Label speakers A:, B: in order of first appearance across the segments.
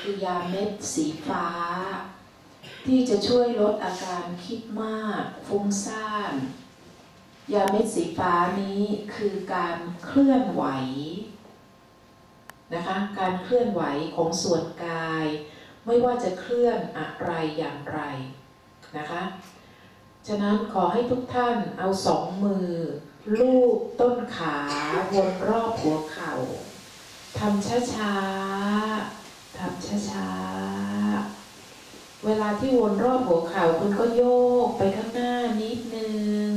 A: คือยาเม็ดสีฟ้า ที่จะช่วยลดอาการคิดมาก ฟุ้งซ่าน ยาเม็ดสีฟ้านี้คือการเคลื่อนไหวนะคะการเคลื่อนไหวของส่วนกาย ไม่ว่าจะเคลื่อนอะไรอย่างไรนะคะฉะนั้นขอให้ทุกท่านเอาสองมือ ลูบต้นขาวนรอบหัวเข่าทำช้าๆ ทำช้าๆ เวลาที่วนรอบหัวเข่าคุณก็โยกไปข้างหน้านิดนึง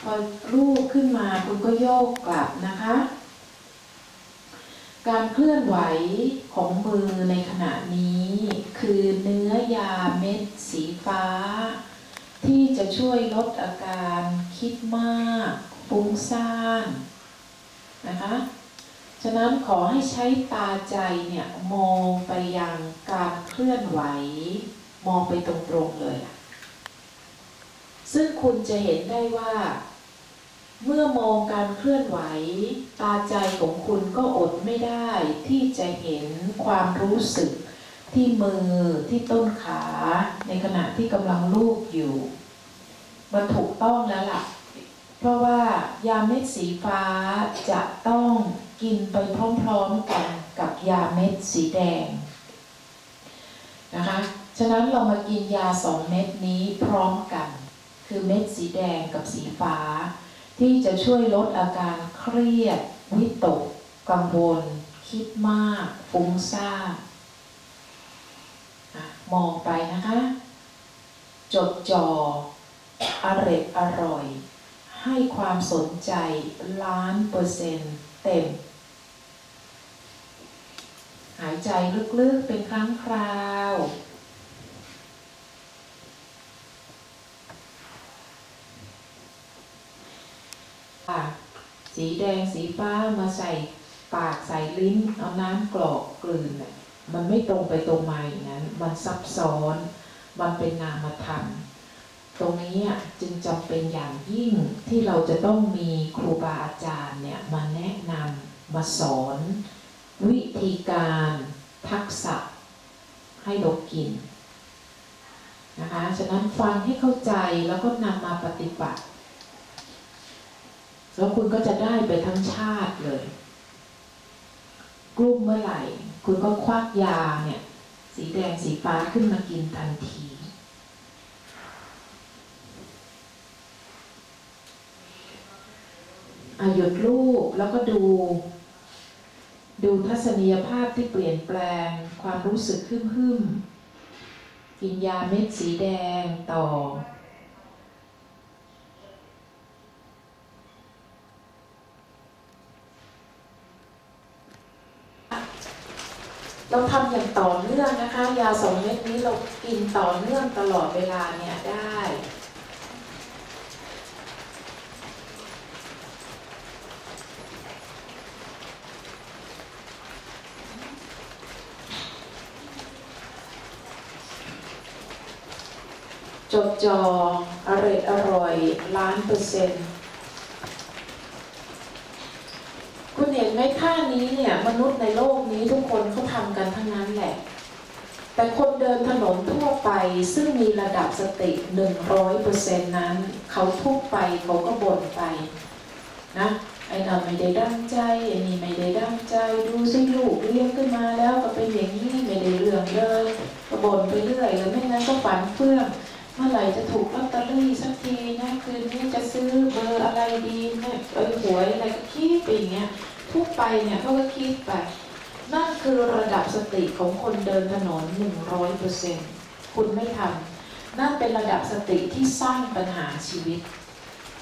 A: พอลูบขึ้นมาคุณก็โยกกลับนะคะ การเคลื่อนไหวของมือในขณะนี้ คือเนื้อยาเม็ดสีฟ้า ที่จะช่วยลดอาการคิดมากฟุ้งซ่านนะคะ ฉะนั้นขอให้ใช้ตาใจเนี่ยมองไปยังการเคลื่อนไหว มองไปตรงๆเลยอะซึ่งคุณจะเห็นได้ว่า เมื่อมองการเคลื่อนไหว ตาใจของคุณก็อดไม่ได้ที่จะเห็นความรู้สึกที่มือที่ต้นขา ในขณะที่กำลังลูบอยู่ มันถูกต้องแล้วล่ะ เพราะว่ายาเม็ดสีฟ้าจะต้องกินไปพร้อมๆกันกับยาเม็ดสีแดงนะคะ ฉะนั้นเรามากินยาสองเม็ดนี้พร้อมกัน คือเม็ดสีแดงกับสีฟ้า ที่จะช่วยลดอาการเครียด วิตก กังวล คิดมาก ฟุ้งซ่านมองไปนะคะ จดจ่ออร็ดอร่อย ให้ความสนใจล้านเปอร์เซ็นต์เต็ม หายใจลึกๆเป็นครั้งคราวปากสีแดงสีฟ้ามาใส่ปากใส่ลิ้น เอาน้ำกรอกกลืนมันไม่ตรงไปตรงมาอย่างนั้น มันซับซ้อน มันเป็นนามธรรม ตรงนี้จึงจำเป็นอย่างยิ่งที่เราจะต้องมีครูบาอาจารย์เนี่ยมาแนะนำมาสอน วิธีการทักษะให้เรากินนะคะฉะนั้นฟังให้เข้าใจแล้วก็นำมาปฏิบัติ แล้วคุณก็จะได้ไปทั้งชาติเลยกลุ่มเมื่อไหร่ คุณก็ควักยาเนี่ยสีแดงสีฟ้าขึ้นมากินทันที อา หยุดรูปแล้วก็ดู ดูทัศนียภาพที่เปลี่ยนแปลง ความรู้สึกหึ่มหึมกินยาเม็ดสีแดงต่อ เราทำอย่างต่อเนื่องนะคะ ยาสองเม็ดนี้เรากินต่อเนื่องตลอดเวลาเนี่ยได้ จดจออร่อยอร่อยล้านเปอร์เซ็นต์คุณเห็นไหมท่านี้เนี่ย มนุษย์ในโลกนี้ทุกคนเขาทำกันทั้งนั้นแหละ แต่คนเดินถนนทั่วไปซึ่งมีระดับสติหนึ่งร้อยเปอร์เซ็นต์นั้น เขาทุกไปเขาก็บ่นไปนะไอ้นั่นไม่ได้ดั้งใจไอ้นี่ไม่ได้ดั้งใจดูสิลูกเลี้ยงขึ้นมาแล้วก็เป็นอย่างนี้ไม่ได้เรื่องเลยก็บ่นไปเรื่อยแล้วไม่งั้นก็ฝันเฟื่อง เมื่อไหร่จะถูกลอตเตอรี่สักทีนะคืนนี้จะซื้อเบอร์อะไรดีเนี่ยเอ้ยหวยอะไรก็คิดไปอย่างเงี้ยทุกไปเนี่ยเขาก็คิดไปนั่นคือระดับสติของคนเดินถนนหนึ่งร้อยเปอร์เซ็นต์คุณไม่ทำนั่นเป็นระดับสติที่สร้างปัญหาชีวิต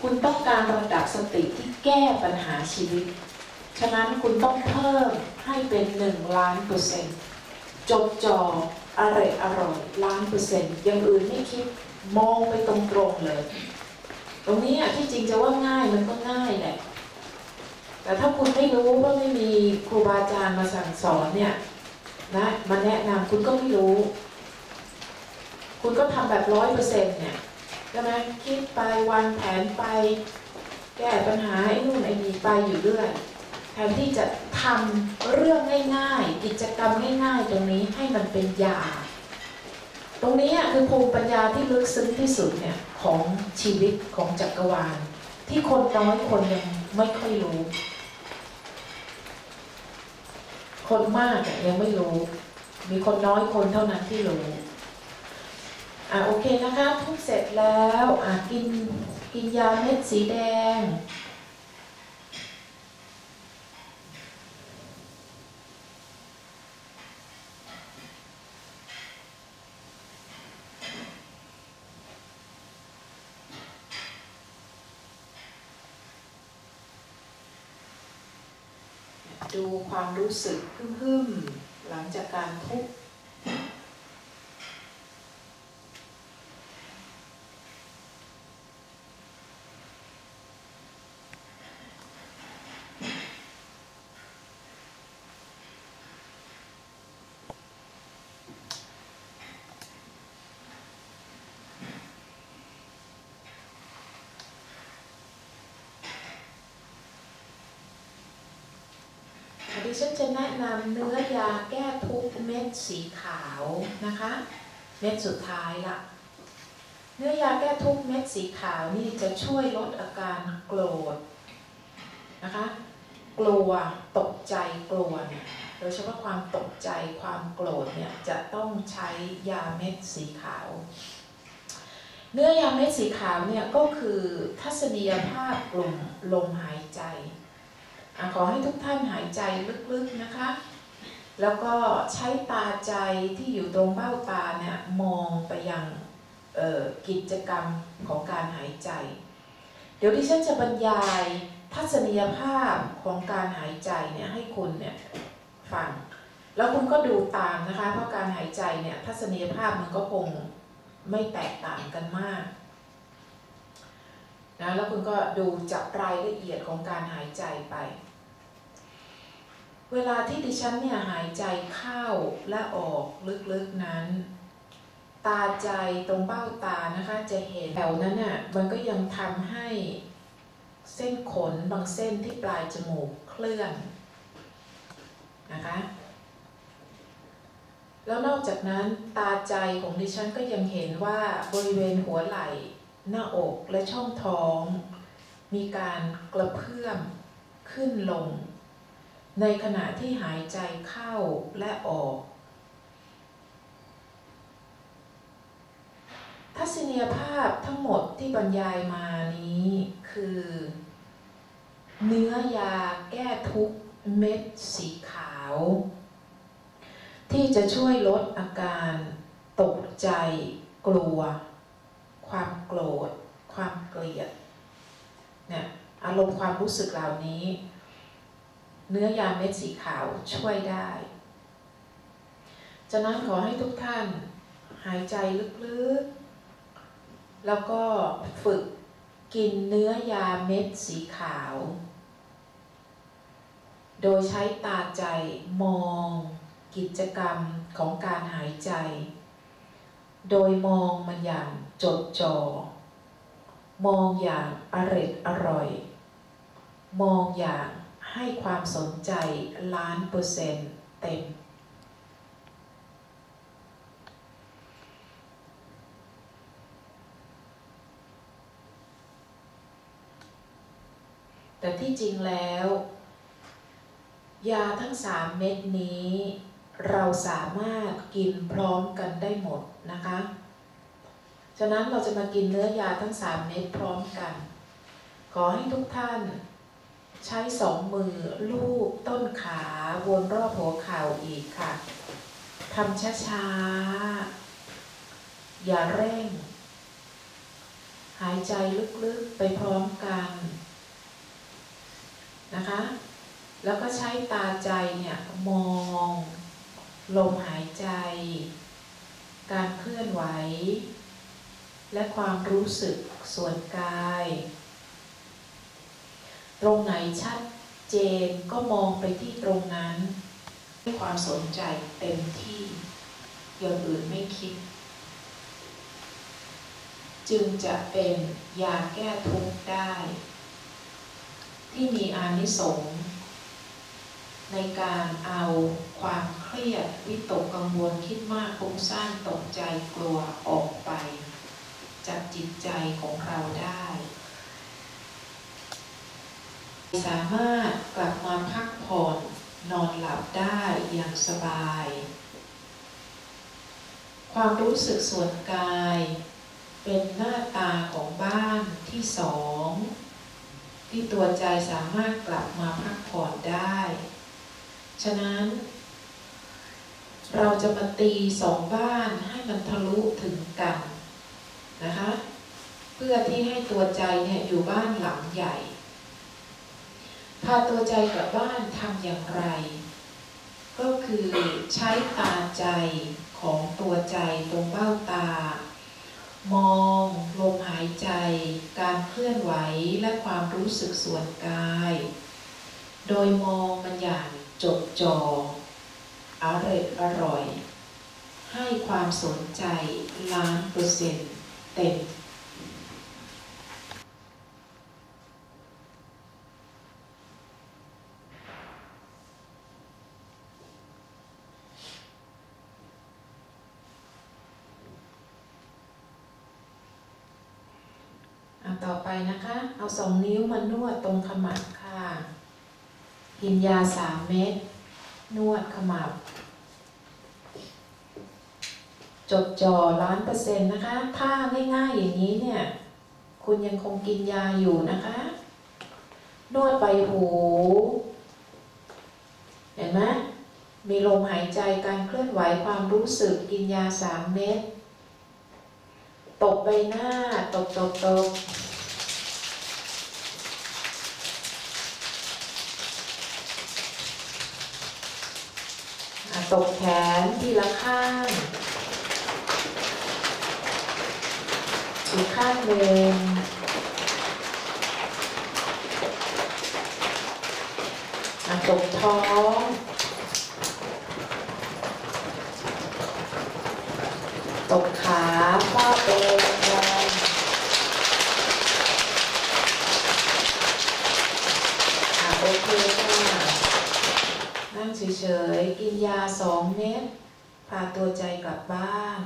A: คุณต้องการระดับสติที่แก้ปัญหาชีวิต ฉะนั้นคุณต้องเพิ่มให้เป็นหนึ่งล้านเปอร์เซ็นต์จดจออร่อยอร่อยล้านเปอร์เซ็นต์อย่างอื่นไม่คิด มองไปตรงๆเลย ตรงนี้อะที่จริงจะว่าง่ายมันก็ง่ายแหละ แต่ถ้าคุณไม่รู้ว่าไม่มีครูบาอาจารย์มาสั่งสอนเนี่ยนะมาแนะนำคุณก็ไม่รู้ คุณก็ทำแบบร้อยเปอร์เซ็นต์เนี่ยใช่ไหมคิดไปวางแผนไป แก้ปัญหาไอ้นู่นไอ้นี่ไปอยู่เรื่อยแทนที่จะทำเรื่องง่ายๆ กิจกรรมง่ายๆ ตรงนี้ให้มันเป็นยา ตรงนี้คือภูมิปัญญาที่ลึกซึ้งที่สุดเนี่ยของชีวิตของจักรวาล ที่คนน้อยคนยังไม่ค่อยรู้ คนมากยังไม่รู้ มีคนน้อยคนเท่านั้นที่รู้อะโอเคนะคะทุกเสร็จแล้วอะกินกินยาเม็ดสีแดง ดูความรู้สึกพึ่มๆหลังจากการทุบ ดิฉันจะแนะนำเนื้อยาแก้ทุกเม็ดสีขาวนะคะ เม็ดสุดท้ายละเนื้อยาแก้ทุกเม็ดสีขาวนี่จะช่วยลดอาการโกรธนะคะ กลัวตกใจกลัวเนี่ยโดยเฉพาะความตกใจความโกรธเนี่ยจะต้องใช้ยาเม็ดสีขาว เนื้อยาเม็ดสีขาวเนี่ยก็คือทัศนียภาพกลุ่มลมหายใจ ขอให้ทุกท่านหายใจลึกๆนะคะ แล้วก็ใช้ตาใจที่อยู่ตรงเบ้าตาเนี่ยมองไปยังกิจกรรมของการหายใจ เดี๋ยวดิฉันจะบรรยายทัศนียภาพของการหายใจเนี่ยให้คุณเนี่ยฟัง แล้วคุณก็ดูตามนะคะ เพราะการหายใจเนี่ยทัศนียภาพมันก็คงไม่แตกต่างกันมากนะแล้วคุณก็ดูจับรายละเอียดของการหายใจไป เวลาที่ดิฉันเนี่ยหายใจเข้าและออกลึกๆนั้น ตาใจตรงเบ้าตานะคะจะเห็นแถวนั้นน่ะมันก็ยังทำให้เส้นขนบางเส้นที่ปลายจมูกเคลื่อนนะคะแล้วนอกจากนั้นตาใจของดิฉันก็ยังเห็นว่าบริเวณหัวไหล่ หน้าอกและช่องท้อง มีการกระเพื่อมขึ้นลง ในขณะที่หายใจเข้าและออก ทัศนียภาพทั้งหมดที่บรรยายมานี้คือ เนื้อยาแก้ทุกเม็ดสีขาว ที่จะช่วยลดอาการตกใจ กลัว ความโกรธ ความเกลียดเนี่ยอารมณ์ความรู้สึกเหล่านี้ เนื้อยาเม็ดสีขาวช่วยได้จะนั้นขอให้ทุกท่านหายใจลึกๆ แล้วก็ฝึกกินเนื้อยาเม็ดสีขาว โดยใช้ตาใจมองกิจกรรมของการหายใจ โดยมองมันอย่างจดจอ่อ มองอย่างอร็ดอร่อย มองอย่าง ให้ความสนใจล้านเปอร์เซ็นต์เต็ม แต่ที่จริงแล้ว ยาทั้งสามเม็ดนี้ เราสามารถกินพร้อมกันได้หมดนะคะ ฉะนั้นเราจะมากินเนื้อยาทั้งสามเม็ดพร้อมกัน ขอให้ทุกท่าน ใช้สองมือลูบต้นขาวนรอบหัวเข่าอีกค่ะทำช้าๆ อย่าเร่ง หายใจลึกๆไปพร้อมกันนะคะ แล้วก็ใช้ตาใจเนี่ยมอง ลมหายใจ การเคลื่อนไหว และความรู้สึกส่วนกาย รงไหนชัดเจนก็มองไปที่ตรงนั้นให้ความสนใจเต็มที่อย่างอื่นไม่คิด จึงจะเป็นยาแก้ทุกข์ได้ ที่มีอานิสงส์ในการเอาความเครียดวิตกกังวลคิดมากฟุ้งซ่านตกใจกลัวออกไป จากจิตใจของเราได้ สามารถกลับมาพักผ่อนนอนหลับได้อย่างสบาย ความรู้สึกส่วนกาย เป็นหน้าตาของบ้านที่สอง ที่ตัวใจสามารถกลับมาพักผ่อนได้ ฉะนั้น เราจะมาตีสองบ้านให้มันทะลุถึงกันนะคะ เพื่อที่ให้ตัวใจเนี่ยอยู่บ้านหลังใหญ่ พาตัวใจกลับบ้านทำอย่างไร ก็คือใช้ตาใจของตัวใจตรงเบ้าตา มองลมหายใจ การเคลื่อนไหวและความรู้สึกส่วนกาย โดยมองมันอย่างจดจ่ออร่อยอร่อย ให้ความสนใจล้านเปอร์เซ็นต์เต็ม ต่อไปนะคะ เอาสองนิ้วมานวดตรงขมับค่ะ กินยาสามเม็ด นวดขมับ จดจ่อล้านเปอร์เซ็นต์นะคะ ถ้าง่ายๆอย่างนี้เนี่ย คุณยังคงกินยาอยู่นะคะ นวดไปหู เห็นไหมมีลมหายใจการเคลื่อนไหวความรู้สึกกินยาสามเม็ดตบใบหน้า ตบตบตบ ตบแขนทีละข้าง อีกข้างหนึ่งตบท้องตบขาฟาดเอวแรงๆอะโอเคค่ะ นั่ง เฉยๆ กินยาสองเม็ดพาตัวใจกลับบ้าน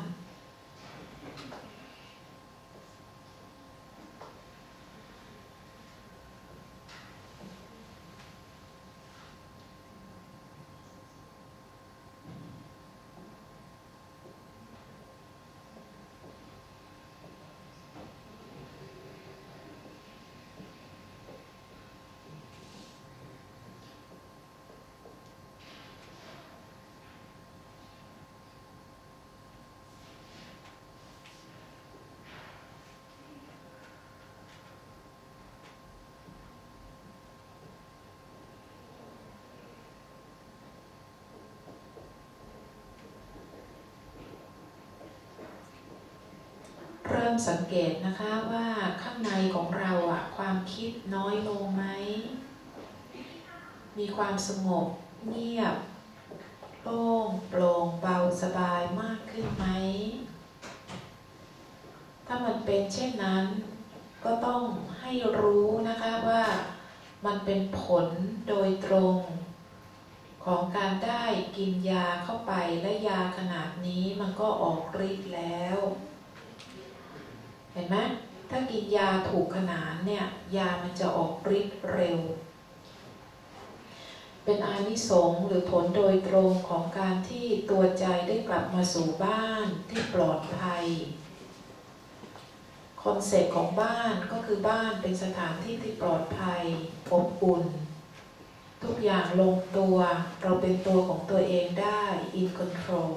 A: สังเกตนะคะว่าข้างในของเราอะความคิดน้อยลงไหม มีความสงบเงียบโล่งโปร่งเบาสบายมากขึ้นไหม ถ้ามันเป็นเช่นนั้น ก็ต้องให้รู้นะคะว่ามันเป็นผลโดยตรง ของการได้กินยาเข้าไปและยาขนาดนี้มันก็ออกฤทธิ์แล้ว เห็นไหมถ้ากินยาถูกขนาดเนี่ยยามันจะออกฤทธิ์เร็ว เป็นอานิสงส์หรือผลโดยตรงของการที่ตัวใจได้กลับมาสู่บ้านที่ปลอดภัยคอนเซ็ปต์ของบ้านก็คือบ้านเป็นสถานที่ที่ปลอดภัยอบอุ่น ทุกอย่างลงตัวเราเป็นตัวของตัวเองได้ in control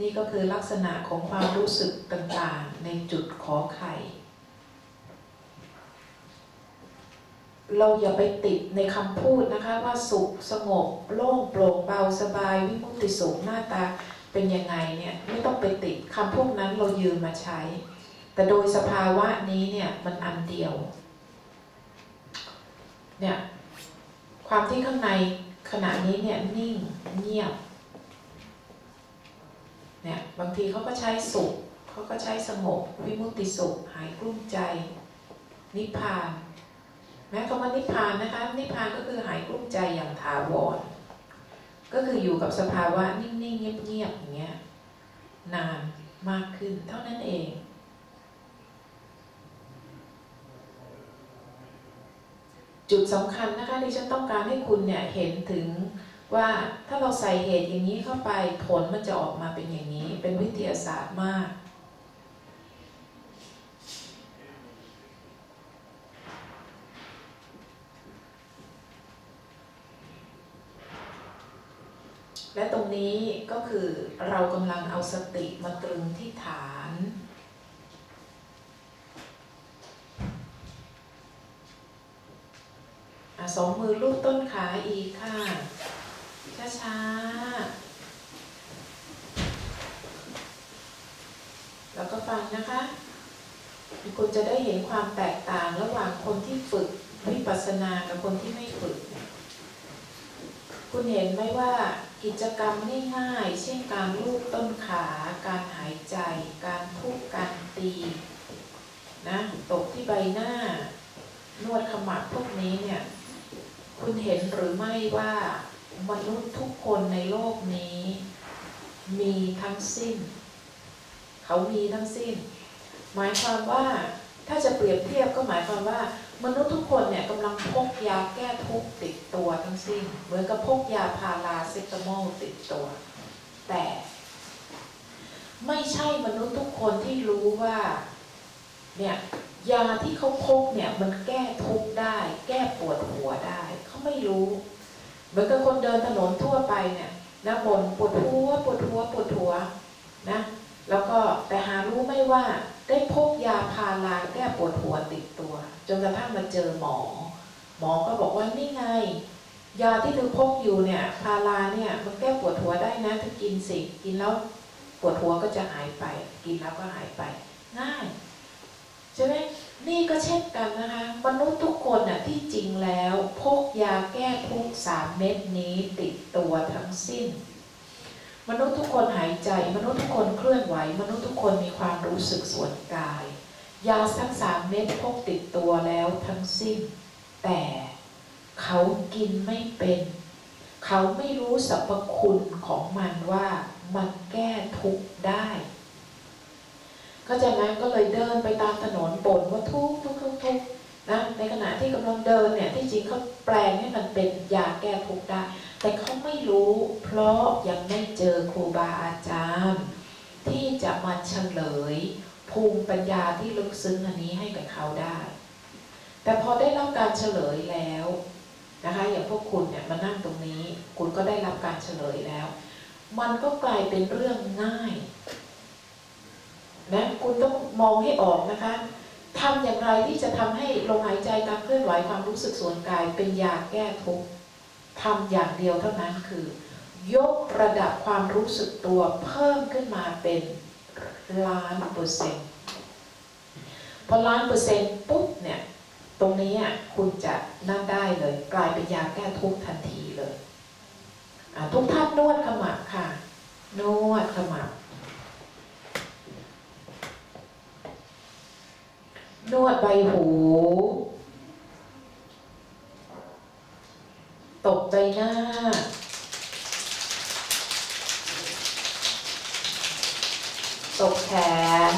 A: นี่ก็คือลักษณะของความรู้สึกต่างๆ ในจุดขอไข่ เราอย่าไปติดในคำพูดนะคะว่าสุขสงบ โล่งโปร่งเบาสบาย วิมุติสุขหน้าตาเป็นยังไงเนี่ยไม่ต้องไปติดคำพวกนั้นเรายืมมาใช้ แต่โดยสภาวะนี้เนี่ยมันอันเดียวเนี่ยความที่ข้างในขณะนี้เนี่ยนิ่งเงียบ เนี่ยบางทีเขาก็ใช้สุขเขาก็ใช้สงบวิมุติสุขหายกลุ้มใจ นิพพาน แม้คำว่านิพพานนะคะนิพพานก็คือหายกลุ้มใจอย่างถาวรก็คืออยู่กับสภาวะนิ่งๆเงียบๆอย่างเงี้ยนานมากขึ้นเท่านั้นเองจุดสำคัญนะคะที่ฉันต้องการให้คุณเนี่ยเห็นถึง ว่าถ้าเราใส่เหตุอย่างนี้เข้าไปผลมันจะออกมาเป็นอย่างนี้ เป็นวิทยาศาสตร์มาก และตรงนี้ก็คือเรากำลังเอาสติมาตรึงที่ฐานอสองมือลูบต้นขาอีกค่ะ ช้าๆแล้วก็ฟังนะคะคุณจะได้เห็นความแตกต่างระหว่างคนที่ฝึกวิปัสสนากับคนที่ไม่ฝึก คุณเห็นไหมว่ากิจกรรมง่ายๆ เช่นการลูบต้นขา การหายใจ การทุบการตีนะตกที่ใบหน้า นวดขมับพวกนี้เนี่ย คุณเห็นหรือไม่ว่า มนุษย์ทุกคนในโลกนี้ มีทั้งสิ้น เขามีทั้งสิ้น หมายความว่าถ้าจะเปรียบเทียบก็หมายความว่า มนุษย์ทุกคนเนี่ยกำลังพกยาแก้ทุกติดตัวทั้งสิ้น เหมือนกับพกยาพาราเซตามอลติดตัว แต่ ไม่ใช่มนุษย์ทุกคนที่รู้ว่าเนี่ยยาที่เขาพกเนี่ยมันแก้ทุกได้ แก้ปวดหัวได้ เขาไม่รู้ เหมือนกับคนเดินถนนทั่วไปเนี่ยนะบนปวดหัวปวดหัวปวดหัวนะแล้วก็แต่หารู้ไม่ว่าได้พกยาพาราแก้ปวดหัวติดตัว จนกระทั่งมาเจอหมอ หมอก็บอกว่านี่ไง ยาที่เธอพกอยู่เนี่ยพาราเนี่ยมันแก้ปวดหัวได้นะเธอกินสิกินแล้วปวดหัวก็จะหายไป กินแล้วก็หายไป ง่ายใช่ไหม นี่ก็เช่นกันนะคะ มนุษย์ทุกคนน่ะที่จริงแล้วพกยาแก้ทุกสามเม็ดนี้ติดตัวทั้งสิ้น มนุษย์ทุกคนหายใจ มนุษย์ทุกคนเคลื่อนไหว มนุษย์ทุกคนมีความรู้สึกส่วนกาย ยาทั้งสามเม็ดพกติดตัวแล้วทั้งสิ้น แต่เขากินไม่เป็น เขาไม่รู้สรรพคุณของมันว่ามันแก้ทุกได้ ก็จากนั้นก็เลยเดินไปตามถนนบ่นว่าทุกทุกทุกทุกนะในขณะที่กำลังเดินเนี่ยที่จริงเขาแปลงให้มันเป็นยาแก้ทุกข์ได้ แต่เขาไม่รู้เพราะยังไม่เจอครูบาอาจารย์ ที่จะมาเฉลยภูมิปัญญาที่ลึกซึ้งอันนี้ให้กับเขาได้ แต่พอได้รับการเฉลยแล้วนะคะอย่างพวกคุณเนี่ยมานั่งตรงนี้ คุณก็ได้รับการเฉลยแล้ว มันก็กลายเป็นเรื่องง่าย นะคุณต้องมองให้ออกนะคะทำอย่างไรที่จะทำให้ลมหายใจการเคลื่อนไหวความรู้สึกส่วนกาย เป็นยาแก้ทุกข์ทำอย่างเดียวเท่านั้นคือ ยกระดับความรู้สึกตัวเพิ่มขึ้นมาเป็นล้านเปอร์เซ็นต์พอล้านเปอร์เซ็นต์ปุ๊บเนี่ยตรงนี้คุณจะนั่นได้เลย กลายเป็นยาแก้ทุกข์ทันทีเลย ทุกท่านนวดขมับค่ะ นวดขมับ นวดใบหู ตกใบหน้า ตกแขน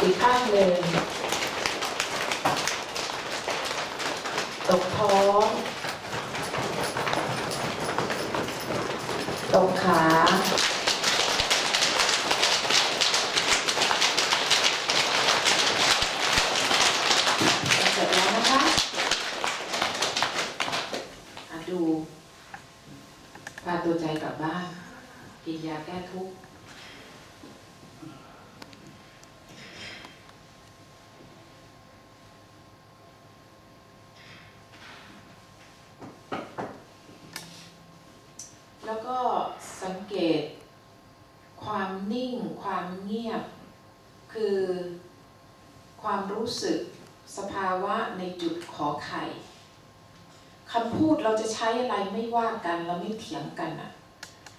A: อีกข้างหนึ่ง ตกท้อง ตกขาเสร็จแล้วนะคะอะดู พาตัวใจกลับบ้าน แก้ทุกข์แล้วก็สังเกตความนิ่งความเงียบ คือความรู้สึกสภาวะในจุดขอไข่คำพูดเราจะใช้อะไรไม่ว่ากันเราไม่เถียงกันอะ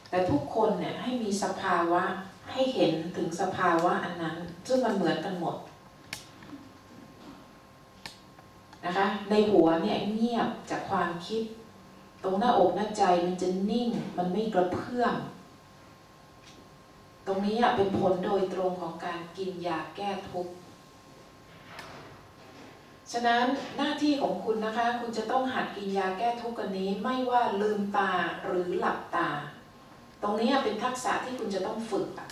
A: แต่ทุกคนเนี่ยให้มีสภาวะให้เห็นถึงสภาวะอันนั้น ซึ่งมันเหมือนกันหมดนะคะในหัวเนี่ยเงียบจากความคิด ตรงหน้าอกหน้าใจมันจะนิ่งมันไม่กระเพื่อมตรงนี้อะเป็นผลโดยตรงของการกินยาแก้ทุกข์ฉะนั้นหน้าที่ของคุณนะคะ คุณจะต้องหัดกินยาแก้ทุกข์กันนี้ไม่ว่าลืมตาหรือหลับตา ตรงนี้เป็นทักษะที่คุณจะต้องฝึกอะ